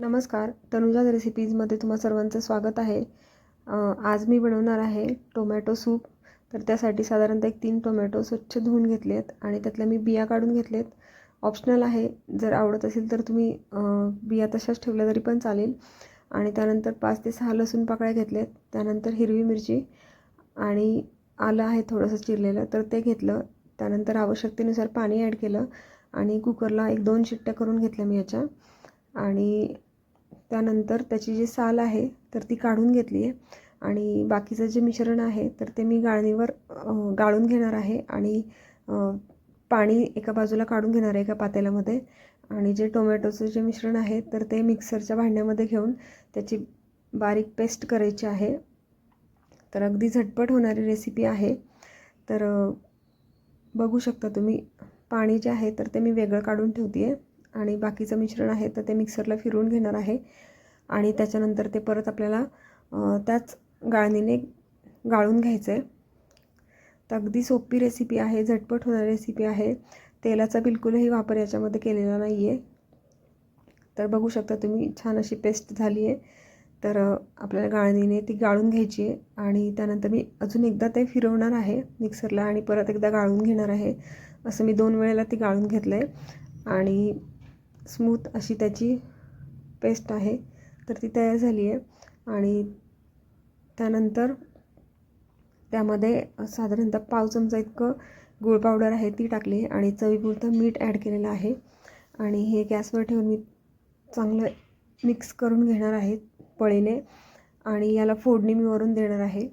नमस्कार तनुजाज रेसिपीजमध्ये तुम्हा सर्वांचं स्वागत आहे. आज मी बनवणार आहे टोमॅटो सूप तर त्यासाठी साधारणतः एक तीन टोमॅटो स्वच्छ धुवून घेतलेत आणि त्यातल्या मी बिया काढून घेतलेत. ऑप्शनल आहे जर आवडत असेल तर तुम्ही बिया तशाच ठेवल्या तरी पण चालेल. आणि त्यानंतर पाच ते सहा लसूण पाकळ्या घेतल्यात त्यानंतर हिरवी मिरची आणि आलं आहे थोडंसं चिरलेलं. तर ते घेतलं. त्यानंतर आवश्यकतेनुसार पाणी ॲड केलं आणि कुकरला एक दोन शिट्ट्या करून घेतल्या मी याच्या. आणि त्यानंतर त्याची जी साल आहे तर ती काढून घेतली आहे आणि बाकीचं जे मिश्रण आहे तर ते मी गाळणीवर गाळून घेणार आहे आणि पाणी एका बाजूला काढून घेणार आहे एका पातेल्यामध्ये. आणि जे टोमॅटोचं जे मिश्रण आहे तर ते मिक्सरच्या भांड्यामध्ये घेऊन त्याची बारीक पेस्ट करायची आहे. तर अगदी झटपट होणारी रेसिपी आहे. तर बघू शकता तुम्ही पाणी जे आहे तर ते मी वेगळं काढून ठेवते आहे आणि बाकीचं मिश्रण आहे तर ते मिक्सरला फिरवून घेणार आहे. आणि त्याच्यानंतर ते परत आपल्याला त्याच गाळणीने गाळून घ्यायचं आहे तर अगदी सोपी रेसिपी आहे झटपट होणारी रेसिपी आहे. तेलाचा बिलकुलही वापर याच्यामध्ये केलेला नाही आहे तर बघू शकता तुम्ही छान अशी पेस्ट झाली आहे तर आपल्याला गाळणीने ती गाळून घ्यायची आहे. आणि त्यानंतर मी अजून एकदा ते फिरवणार आहे मिक्सरला आणि परत एकदा गाळून घेणार आहे. असं मी दोन वेळेला ती गाळून घेतलं आहे आणि स्मूथ अशी त्याची पेस्ट आहे. तर ती तयार झाली आहे. आणि त्यानंतर त्यामध्ये साधारणतः पाव चमचा इतकं गुळ पावडर आहे ती टाकली आहे आणि चवीपुरतं मीठ ॲड केलेलं आहे. आणि हे गॅसवर ठेवून मी चांगलं मिक्स करून घेणार आहे पळीने. आणि याला फोडणी मी वरून देणार आहे.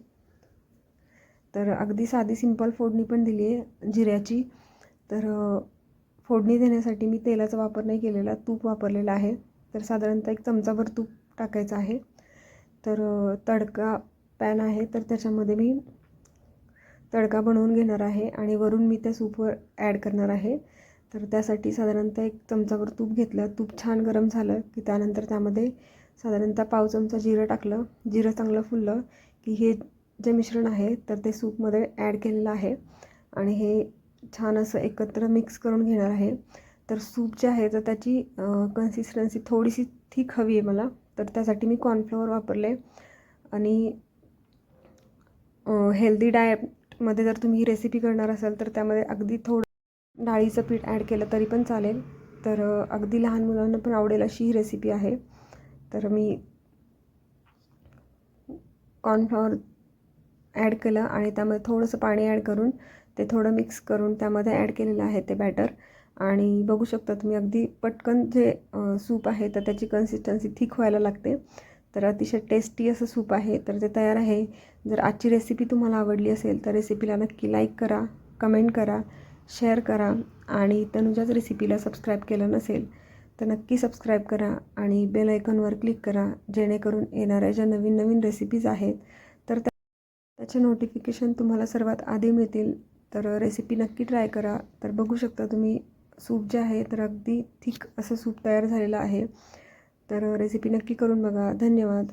तर अगदी साधी सिंपल फोडणी पण दिली आहे जिऱ्याची. तर फोडणी देण्यासाठी मी तेलाचा वापर नाही केलेला तूप वापरलेला आहे. तर साधारणतः एक चमचाभर तूप टाकायचं आहे. तर तडका पॅन आहे तर त्याच्यामध्ये मी तडका बनवून घेणार आहे आणि वरून मी त्या सूपवर ॲड करणार आहे. तर त्यासाठी साधारणतः एक चमचाभर तूप घेतलं तूप छान गरम झालं की त्यानंतर त्यामध्ये साधारणतः पाव चमचा जिरं टाकलं जिरं चांगलं फुललं की हे जे मिश्रण आहे तर ते सूपमध्ये ॲड केलेलं आहे. आणि हे छान असं एकत्र मिक्स करून घेणार आहे. तर सूप जे आहे तर त्याची कन्सिस्टन्सी थोडीशी थिक हवी आहे मला. तर त्यासाठी मी कॉर्नफ्लॉवर वापरले. आणि हेल्दी डाएटमध्ये जर तुम्ही ही रेसिपी करणार असाल तर त्यामध्ये अगदी थोडं डाळीचं पीठ ॲड केलं तरी पण चालेल. तर अगदी लहान मुलांना पण आवडेल अशी ही रेसिपी आहे. तर मी कॉर्नफ्लॉवर ॲड केलं आणि त्यामध्ये थोडंसं पाणी ॲड करून ते थोडं मिक्स करून त्यामध्ये ॲड केलेलं आहे ते बॅटर आणि बघू शकता तुम्ही अगदी पटकन जे सूप आहे तर त्याची कन्सिस्टन्सी थिक व्हायला लागते. तर अतिशय टेस्टी असं सूप आहे. तर ते तयार आहे. जर आजची रेसिपी तुम्हाला आवडली असेल तर रेसिपीला नक्की लाईक करा कमेंट करा शेअर करा. आणि तनुजाच रेसिपीला सबस्क्राईब केलं नसेल तर नक्की सबस्क्राईब करा आणि बेल आयकॉनवर क्लिक करा जेणेकरून येणाऱ्या ज्या नवीन नवीन रेसिपीज आहेत तर त्या त्याचे नोटिफिकेशन तुम्हाला सर्वात आधी मिळतील. तर रेसिपी नक्की ट्राय करा. तर बघू शकता तुम्ही सूप जे आहे तर अगदी थिक असं सूप तयार झालेलं आहे. तर रेसिपी नक्की करून बघा. धन्यवाद.